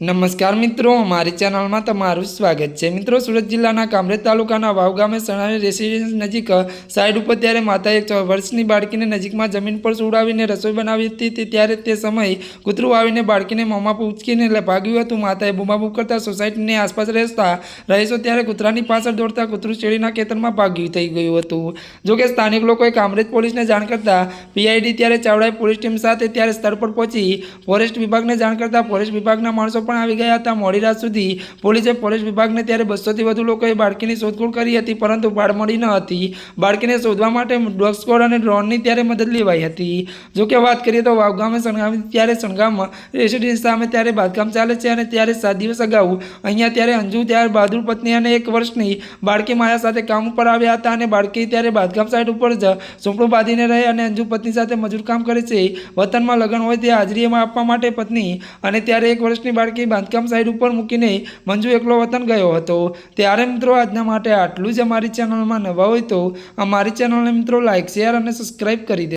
નમસ્કાર મિત્રો અમારી ચેનલમાં તમારું સ્વાગત છે. મિત્રો, સુરત જિલ્લાના કામરેજ તાલુકાના વાવ ગામે સણાવી રેસિડેન્સ નજીક સાઈડ ઉપર ત્યારે માતાએ છ વર્ષની બાળકીને નજીકમાં જમીન પર સુવડાવીને રસોઈ બનાવી હતી. ત્યારે તે સમયે કૂતરું આવીને બાળકીને મોંમાં એટલે ભાગ્યું હતું. માતાએ બૂમાબૂમ કરતા સોસાયટીની આસપાસ રહેતા રહીશો ત્યારે કૂતરાની પાછળ દોડતા કૂતરું શેરીના ખેતરમાં ભાગ્યું થઈ ગયું હતું. જોકે સ્થાનિક લોકોએ કામરેજ પોલીસને જાણ કરતાં પીઆઈડી ત્યારે ચાવડાએ પોલીસ ટીમ સાથે ત્યારે સ્થળ પર પહોંચી. ફોરેસ્ટ વિભાગને જાણ કરતાં ફોરેસ્ટ વિભાગના માણસો પણ આવી ગયા હતા. મોડી રાત સુધી પોલીસે પોલીસ વિભાગને ત્યારે બસોથી વધુ લોકોએ બાળકીની શોધખોળ કરી હતી, પરંતુ બાળ મળી ન હતી. બાળકીને શોધવા માટે ડોગ સ્કોડ અને ડ્રોનની ત્યારે મદદ લેવાઈ હતી. જોકે વાત કરીએ તો વાવગામે સણગામ ત્યારે સણગામમાં રેસિડેન્સ સામે ત્યારે બાંધકામ ચાલે છે અને ત્યારે સાત દિવસ અગાઉ અહીંયા ત્યારે અંજુ, ત્યારે બહાદુર પત્ની અને એક વર્ષની બાળકી માયા સાથે કામ ઉપર આવ્યા હતા અને બાળકી ત્યારે બાંધકામ સાઇટ ઉપર જ ઝૂંપડું બાંધીને રહે અને અંજુ પત્ની સાથે મજૂર કામ કરે છે. વતનમાં લગ્ન હોય તે હાજરીમાં આપવા માટે પત્ની અને ત્યારે એક વર્ષની બાળકી બાંધકામ સાઇટ ઉપર મૂકીને મંજુ એકલો વતન ગયો હતો. ત્યારે મિત્રો આજના માટે આટલું જ અમારી ચેનલમાં નવા હોય તો અમારી ચેનલને મિત્રો લાઇક શેર અને સબસ્ક્રાઈબ કરી દે.